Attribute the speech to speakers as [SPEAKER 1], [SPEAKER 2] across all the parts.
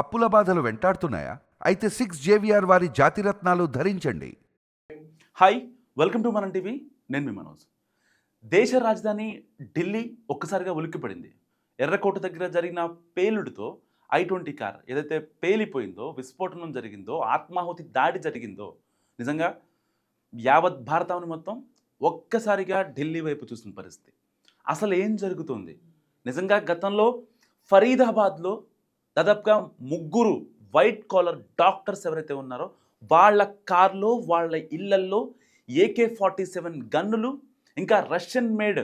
[SPEAKER 1] అప్పుల బాధలు వెంటాడుతున్నాయా? అయితే సిక్స్ జేవిఆర్ వారి జాతిరత్నాలు ధరించండి.
[SPEAKER 2] Hi welcome to Manam TV నేను మీ మనోజ్. దేశ రాజధాని ఢిల్లీ ఒక్కసారిగా ఉలిక్కిపడింది. ఎర్రకోట దగ్గర జరిగిన పేలుడుతో ఐ ట్వంటీ కార్ ఏదైతే పేలిపోయిందో విస్ఫోటనం జరిగిందో ఆత్మాహుతి దాడి జరిగిందో నిజంగా యావత్ భారతాన్ని మొత్తం ఒక్కసారిగా ఢిల్లీ వైపు చూసిన పరిస్థితి. అసలు ఏం జరుగుతుంది? నిజంగా గతంలో ఫరీదాబాద్లో దాదాపుగా ముగ్గురు వైట్ కాలర్ డాక్టర్స్ ఎవరైతే ఉన్నారో వాళ్ళ కార్లో వాళ్ళ ఇళ్ళల్లో ఏకే ఫార్టీ సెవెన్ గన్నులు ఇంకా రష్యన్ మేడ్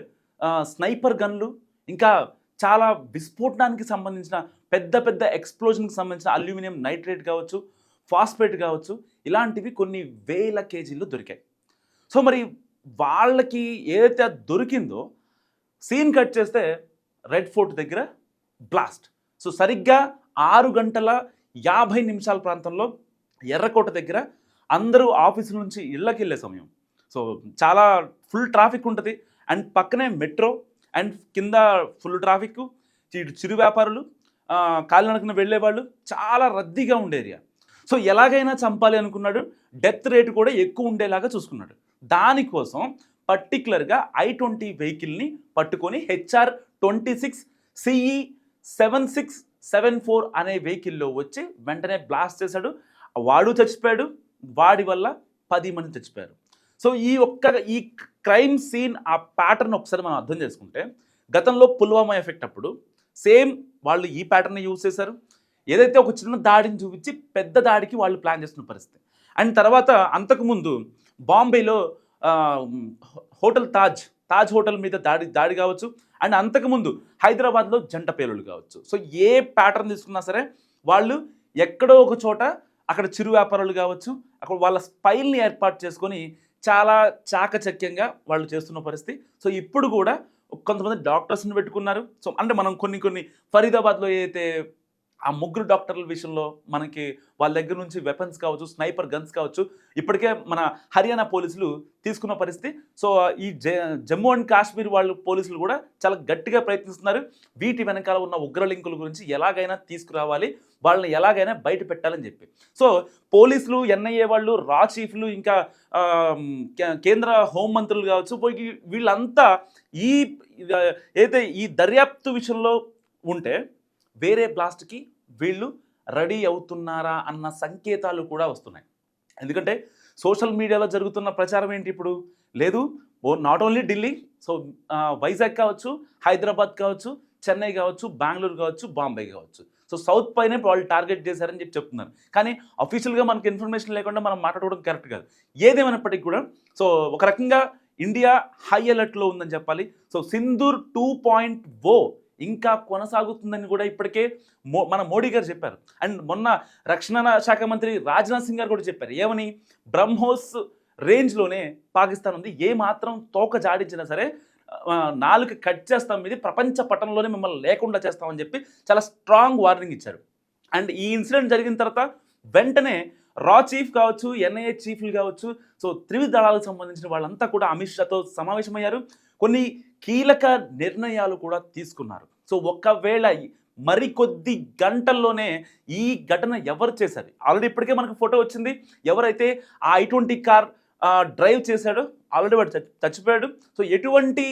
[SPEAKER 2] స్నైపర్ గన్లు ఇంకా చాలా విస్ఫోటనానికి సంబంధించిన పెద్ద పెద్ద ఎక్స్ప్లోజన్కి సంబంధించిన అల్యూమినియం నైట్రేట్ కావచ్చు ఫాస్ఫేట్ కావచ్చు ఇలాంటివి కొన్ని వేల కేజీలు దొరికాయి. సో మరి వాళ్ళకి ఏదైతే అది దొరికిందో సీన్ కట్ చేస్తే రెడ్ ఫోర్ట్ దగ్గర బ్లాస్ట్. సో సరిగ్గా ఆరు గంటల యాభై నిమిషాల ప్రాంతంలో ఎర్రకోట దగ్గర అందరూ ఆఫీసుల నుంచి ఇళ్ళకి వెళ్ళే సమయం. సో చాలా ఫుల్ ట్రాఫిక్ ఉంటుంది. అండ్ పక్కనే మెట్రో అండ్ కింద ఫుల్ ట్రాఫిక్ ఇటు చిరు వ్యాపారులు కాలినడకన వెళ్ళేవాళ్ళు చాలా రద్దీగా ఉండే ఏరియా. సో ఎలాగైనా చంపాలి అనుకున్నాడు. డెత్ రేట్ కూడా ఎక్కువ ఉండేలాగా చూసుకున్నాడు. దానికోసం పర్టికులర్గా ఐ ట్వంటీ వెహికల్ని పట్టుకొని HR twenty six CE seven six seven four అనే వెహికల్లో వచ్చి వెంటనే బ్లాస్ట్ చేశాడు. వాడు చచ్చిపోయాడు. వాడి వల్ల పది మంది చచ్చిపోయారు. సో ఈ ఒక్క ఈ క్రైమ్ సీన్ ఆ ప్యాటర్న్ ఒకసారి మనం అర్థం చేసుకుంటే గతంలో పుల్వామా ఎఫెక్ట్ అప్పుడు సేమ్ వాళ్ళు ఈ ప్యాటర్న్ యూజ్ చేశారు. ఏదైతే ఒక చిన్న దాడిని చూపించి పెద్ద దాడికి వాళ్ళు ప్లాన్ చేస్తున్న పరిస్థితి. అండ్ తర్వాత అంతకుముందు బాంబేలో హోటల్ తాజ్ తాజ్ హోటల్ మీద దాడి దాడి కావచ్చు అండ్ అంతకుముందు హైదరాబాద్లో జంట పేలుళ్ళు కావచ్చు. సో ఏ ప్యాటర్న్ తీసుకున్నా సరే వాళ్ళు ఎక్కడో ఒక చోట అక్కడ చిరు వ్యాపారులు కావచ్చు అక్కడ వాళ్ళ స్పైల్ని ఏర్పాటు చేసుకొని చాలా చాకచక్యంగా వాళ్ళు చేస్తున్న పరిస్థితి. సో ఇప్పుడు కూడా కొంతమంది డాక్టర్స్ని పెట్టుకున్నారు. సో అంటే మనం కొన్ని కొన్ని ఫరీదాబాద్లో ఏదైతే ఆ ముగ్గురు డాక్టర్ల విషయంలో మనకి వాళ్ళ దగ్గర నుంచి వెపన్స్ కావచ్చు స్నైపర్ గన్స్ కావచ్చు ఇప్పటికే మన హర్యానా పోలీసులు తీసుకున్న పరిస్థితి. సో ఈ జ జమ్మూ అండ్ కాశ్మీర్ వాళ్ళు పోలీసులు కూడా చాలా గట్టిగా ప్రయత్నిస్తున్నారు. వీటి వెనకాల ఉన్న ఉగ్రలింకుల గురించి ఎలాగైనా తీసుకురావాలి వాళ్ళని ఎలాగైనా బయట పెట్టాలని చెప్పి. సో పోలీసులు ఎన్ఐఏ వాళ్ళు రా చీఫ్లు ఇంకా కే- కేంద్ర హోంమంత్రులు కావచ్చు పోయి వీళ్ళంతా ఈ అయితే ఏదైతే ఈ దర్యాప్తు విషయంలో ఉంటే వేరే బ్లాస్ట్కి వీళ్ళు రెడీ అవుతున్నారా అన్న సంకేతాలు కూడా వస్తున్నాయి. ఎందుకంటే సోషల్ మీడియాలో జరుగుతున్న ప్రచారం ఏంటి ఇప్పుడు? లేదు not only Delhi so Vizag కావచ్చు హైదరాబాద్ కావచ్చు చెన్నై కావచ్చు బెంగళూరు కావచ్చు బాంబే కావచ్చు. సో సౌత్ పైనే వాళ్ళు టార్గెట్ చేశారని చెప్పి చెప్తున్నారు. కానీ అఫీషియల్గా మనకి ఇన్ఫర్మేషన్ లేకుండా మనం మాట్లాడుకోవడం కరెక్ట్ కాదు. ఏదేమైనప్పటికీ కూడా సో ఒక రకంగా ఇండియా హై అలర్ట్లో ఉందని చెప్పాలి. So Sindoor two point o ఇంకా కొనసాగుతుందని కూడా ఇప్పటికే మో మన మోడీ గారు చెప్పారు. అండ్ మొన్న రక్షణ శాఖ మంత్రి రాజ్నాథ్ సింగ్ గారు కూడా చెప్పారు. ఏమని? బ్రహ్మోస్ రేంజ్లోనే పాకిస్తాన్ ఉంది. ఏ మాత్రం తోక జాడించినా సరే నాలుగు కట్ చేస్తాం. ఇది ప్రపంచ పటంలోనే మిమ్మల్ని లేకుండా చేస్తామని చెప్పి చాలా స్ట్రాంగ్ వార్నింగ్ ఇచ్చారు. అండ్ ఈ ఇన్సిడెంట్ జరిగిన తర్వాత వెంటనే రా చీఫ్ కావచ్చు ఎన్ఐఏ చీఫ్లు కావచ్చు సో త్రివిధ దళాలకు సంబంధించిన వాళ్ళంతా కూడా అమిత్ షాతో సమావేశమయ్యారు. కొన్ని కీలక నిర్ణయాలు కూడా తీసుకున్నారు. సో ఒకవేళ మరికొద్ది గంటల్లోనే ఈ ఘటన ఎవరు చేశారు? ఆల్రెడీ ఇప్పటికే మనకు ఫోటో వచ్చింది. ఎవరైతే ఆ ఐ ట్వంటీ కార్ డ్రైవ్ చేశాడో ఆల్రెడీ వాడు చచ్చిపోయాడు. సో ఎటువంటి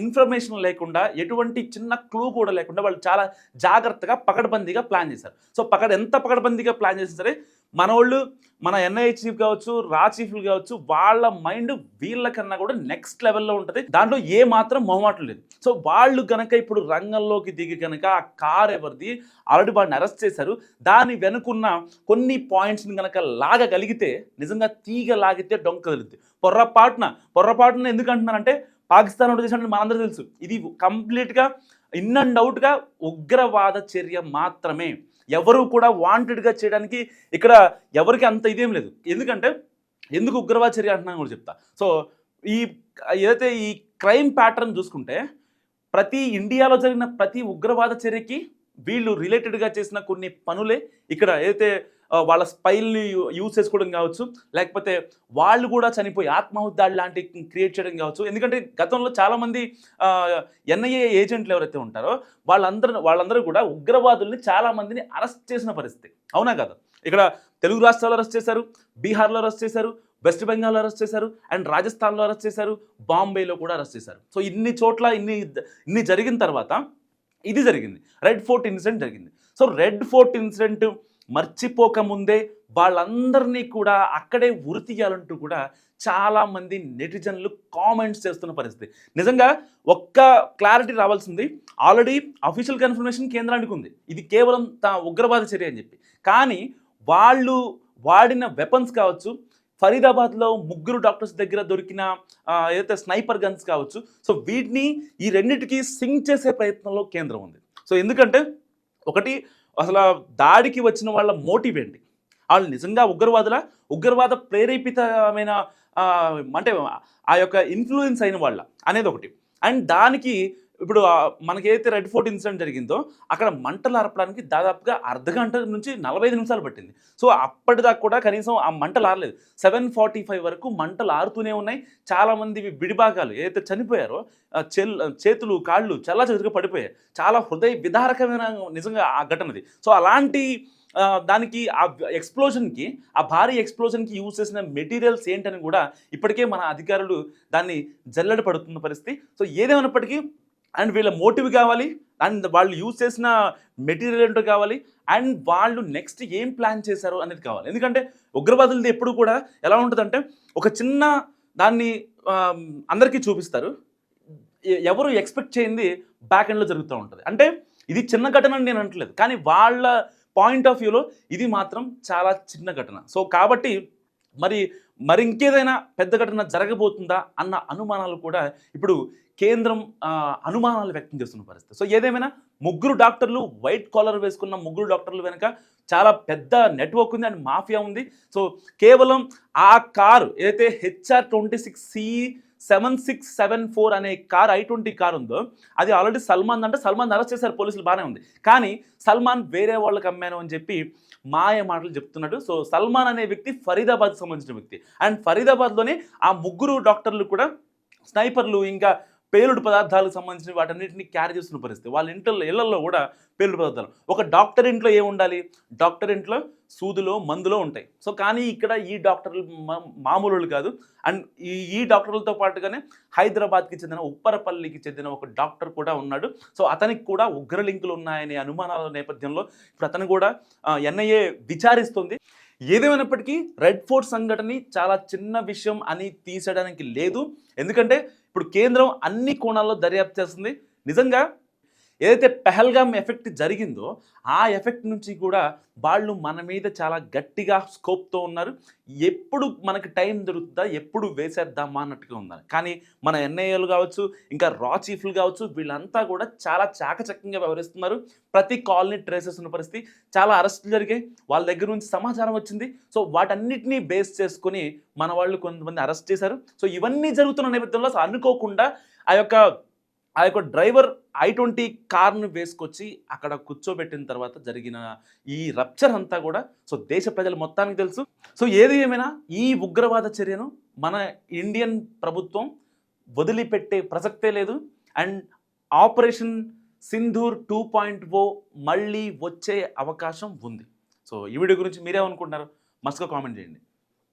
[SPEAKER 2] ఇన్ఫర్మేషన్ లేకుండా ఎటువంటి చిన్న క్లూ కూడా లేకుండా వాళ్ళు చాలా జాగ్రత్తగా పకడ్బందీగా ప్లాన్ చేశారు. సో పకడ ఎంత పకడ్బందీగా ప్లాన్ చేసినా సరే మనోళ్ళు మన ఎన్ఐఏ చీఫ్ కావచ్చు రా చీఫ్లు కావచ్చు వాళ్ళ మైండ్ వీళ్ళకన్నా కూడా నెక్స్ట్ లెవెల్లో ఉంటుంది. దాంట్లో ఏ మాత్రం మొహమాటం లేదు. సో వాళ్ళు గనక ఇప్పుడు రంగంలోకి దిగి కనుక ఆ కార్ ఎవరిది? ఆల్రెడీ వాడిని అరెస్ట్ చేశారు. దాని వెనుకున్న కొన్ని పాయింట్స్ని కనుక లాగగలిగితే నిజంగా తీగ లాగితే డొంక కదులుద్ది పొర్రపాటున పొర్రపాటున ఎందుకు అంటున్నానంటే పాకిస్తాన్ ఒకటి చేసినట్టు మనందరూ తెలుసు. ఇది కంప్లీట్గా ఇన్ అండ్ అవుట్గా ఉగ్రవాద చర్య మాత్రమే. ఎవరు కూడా వాంటెడ్గా చేయడానికి ఇక్కడ ఎవరికి అంత ఇదేం లేదు. ఎందుకంటే ఎందుకు ఉగ్రవాద చర్య అంటున్నాను కూడా చెప్తా. సో ఈ ఏదైతే ఈ క్రైమ్ ప్యాటర్న్ చూసుకుంటే ప్రతి ఇండియాలో జరిగిన ప్రతి ఉగ్రవాద చర్యకి వీళ్ళు రిలేటెడ్గా చేసిన కొన్ని పనులే ఇక్కడ ఏదైతే వాళ్ళ స్పైల్ని యూజ్ చేసుకోవడం కావచ్చు లేకపోతే వాళ్ళు కూడా చనిపోయి ఆత్మహత్యాలు లాంటి క్రియేట్ చేయడం కావచ్చు. ఎందుకంటే గతంలో చాలామంది ఎన్ఐఏ ఏజెంట్లు ఎవరైతే ఉంటారో వాళ్ళందరూ వాళ్ళందరూ కూడా ఉగ్రవాదుల్ని చాలా మందిని అరెస్ట్ చేసిన పరిస్థితి. అవునా కదా? ఇక్కడ తెలుగు రాష్ట్రాల్లో అరెస్ట్ చేశారు బీహార్లో అరెస్ట్ చేశారు వెస్ట్ బెంగాల్లో అరెస్ట్ చేశారు అండ్ రాజస్థాన్లో అరెస్ట్ చేశారు బాంబేలో కూడా అరెస్ట్ చేశారు. సో ఇన్ని చోట్ల ఇన్ని ఇన్ని జరిగిన తర్వాత ఇది జరిగింది. రెడ్ ఫోర్ట్ ఇన్సిడెంట్ జరిగింది. సో రెడ్ ఫోర్ట్ ఇన్సిడెంట్ మర్చిపోక ముందే వాళ్ళందరినీ కూడా అక్కడే ఉరి తీయాలంటూ కూడా చాలామంది నెటిజన్లు కామెంట్స్ చేస్తున్న పరిస్థితి. నిజంగా ఒక్క క్లారిటీ రావాల్సింది ఆల్రెడీ అఫీషియల్ కన్ఫర్మేషన్ కేంద్రానికి ఉంది. ఇది కేవలం తా ఉగ్రవాద చర్య అని చెప్పి. కానీ వాళ్ళు వాడిన వెపన్స్ కావచ్చు ఫరీదాబాద్లో ముగ్గురు డాక్టర్స్ దగ్గర దొరికిన ఏదైతే స్నైపర్ గన్స్ కావచ్చు సో వీటిని ఈ రెండింటికి సింక్ చేసే ప్రయత్నంలో కేంద్రం ఉంది. సో ఎందుకంటే ఒకటి అసలు దాడికి వచ్చిన వాళ్ళ మోటివ్ ఏంటి? వాళ్ళు నిజంగా ఉగ్రవాదుల? ఉగ్రవాద ప్రేరేపితమైన అంటే ఆ యొక్క ఇన్ఫ్లుయెన్స్ అయిన వాళ్ళ అనేది ఒకటి అండ్ దానికి ఇప్పుడు ఆ, మనకి ఏదైతే రెడ్ ఫోర్ట్ ఇన్సిడెంట్ జరిగిందో అక్కడ మంటలు ఆర్పడానికి దాదాపుగా అర్ధ గంట నుంచి నలభై ఐదు నిమిషాలు పట్టింది. సో అప్పటిదాకా కూడా కనీసం ఆ మంటలు ఆరలేదు. సెవెన్ ఫార్టీ ఫైవ్ వరకు మంటలు ఆరుతూనే ఉన్నాయి. చాలామంది విడిభాగాలు ఏదైతే చనిపోయారో చేతులు కాళ్ళు చల్లా చెదురుగా పడిపోయాయి. చాలా హృదయ విదారకమైన నిజంగా ఆ ఘటనది. సో అలాంటి దానికి ఆ ఎక్స్ప్లోజన్కి ఆ భారీ ఎక్స్ప్లోజన్కి యూజ్ చేసిన మెటీరియల్స్ ఏంటని కూడా ఇప్పటికే మన అధికారులు దాన్ని జల్లెడ పడుతున్న పరిస్థితి. సో ఏదేమైనప్పటికీ అండ్ వీళ్ళ మోటివ్ కావాలి అండ్ వాళ్ళు యూజ్ చేసిన మెటీరియల్ ఏంటో కావాలి అండ్ వాళ్ళు నెక్స్ట్ ఏం ప్లాన్ చేశారు అనేది కావాలి. ఎందుకంటే ఉగ్రవాదులది ఎప్పుడు కూడా ఎలా ఉంటుందంటే ఒక చిన్న దాన్ని అందరికీ చూపిస్తారు. ఎవరు ఎక్స్పెక్ట్ చేయింది బ్యాక్ ఎండ్లో జరుగుతూ ఉంటుంది. అంటే ఇది చిన్న ఘటన అని నేను అనట్లేదు. కానీ వాళ్ళ పాయింట్ ఆఫ్ వ్యూలో ఇది మాత్రం చాలా చిన్న ఘటన. సో కాబట్టి మరి మరి ఇంకేదైనా పెద్ద ఘటన జరగబోతుందా అన్న అనుమానాలు కూడా ఇప్పుడు కేంద్రం అనుమానాలు వ్యక్తం చేస్తున్న పరిస్థితి. సో ఏదేమైనా ముగ్గురు డాక్టర్లు వైట్ కాలర్ వేసుకున్న ముగ్గురు డాక్టర్లు వెనుక చాలా పెద్ద నెట్వర్క్ ఉంది అండ్ మాఫియా ఉంది. సో కేవలం ఆ కారు ఏదైతే HR twenty six C seven six seven four అనే కార్ ఐ ట్వంటీ కార్ ఉందో అది ఆల్రెడీ సల్మాన్ అంటే సల్మాన్ అరెస్ట్ చేశారు పోలీసులు బాగానే ఉంది. కానీ సల్మాన్ వేరే వాళ్ళకి అమ్మాను అని చెప్పి మాయ మాటలు చెప్తున్నాడు సో సల్మాన్ అనే వ్యక్తి ఫరీదాబాద్ సంబంధించిన వ్యక్తి. అండ్ ఫరీదాబాద్లోనే ఆ ముగ్గురు డాక్టర్లు కూడా స్నైపర్లు ఇంకా పేలుడు పదార్థాలకు సంబంధించిన వాటన్నిటిని క్యారీ చేస్తున్న పరిస్థితి. వాళ్ళ ఇంట్లో ఇళ్ళలో కూడా పేలుడు పదార్థాలు. ఒక డాక్టర్ ఇంట్లో ఏం ఉండాలి? డాక్టర్ ఇంట్లో సూదులో మందులో ఉంటాయి. సో కానీ ఇక్కడ ఈ డాక్టర్లు మా- మామూలు కాదు. అండ్ ఈ ఈ డాక్టర్లతో పాటుగానే హైదరాబాద్కి చెందిన ఉప్పరపల్లికి చెందిన ఒక డాక్టర్ కూడా ఉన్నాడు. సో అతనికి కూడా ఉగ్ర లింకులు ఉన్నాయనే అనుమానాల నేపథ్యంలో ఇప్పుడు అతను కూడా ఎన్ఐఏ విచారిస్తుంది. ఏదేమైనప్పటికీ రెడ్ ఫోర్ట్ సంఘటన చాలా చిన్న విషయం అని తీసేయడానికి లేదు. ఎందుకంటే ఇప్పుడు కేంద్రం అన్ని కోణాల్లో దర్యాప్తు చేస్తుంది. నిజంగా ఏదైతే పెహల్గామ్ ఎఫెక్ట్ జరిగిందో ఆ ఎఫెక్ట్ నుంచి కూడా వాళ్ళు మన మీద చాలా గట్టిగా స్కోప్తో ఉన్నారు. ఎప్పుడు మనకి టైం దొరుకుతుందా? ఎప్పుడు వేసేద్దామా? అన్నట్టుగా ఉన్నారు. కానీ మన ఎన్ఐఏలు కావచ్చు ఇంకా రా చీఫ్లు కావచ్చు వీళ్ళంతా కూడా చాలా చాకచక్యంగా వ్యవహరిస్తున్నారు. ప్రతి కాల్ని ట్రేస్ చేస్తున్న పరిస్థితి చాలా అరెస్టులు జరిగాయి. వాళ్ళ దగ్గర నుంచి సమాచారం వచ్చింది. సో వాటన్నిటినీ బేస్ చేసుకొని మన వాళ్ళు కొంతమంది అరెస్ట్ చేశారు. సో ఇవన్నీ జరుగుతున్న నేపథ్యంలో అనుకోకుండా ఆ యొక్క ఆ యొక్క డ్రైవర్ ఐ ట్వంటీ కార్ను వేసుకొచ్చి అక్కడ కూర్చోబెట్టిన తర్వాత జరిగిన ఈ రప్చర్ అంతా కూడా సో దేశ ప్రజలు మొత్తానికి తెలుసు. సో ఏది ఏమైనా ఈ ఉగ్రవాద చర్యను మన ఇండియన్ ప్రభుత్వం వదిలిపెట్టే ప్రసక్తే లేదు. And operation Sindoor two point o మళ్ళీ వచ్చే అవకాశం ఉంది. సో ఈ వీడియో గురించి మీరేమనుకుంటున్నారు? మస్తుగా కామెంట్ చేయండి.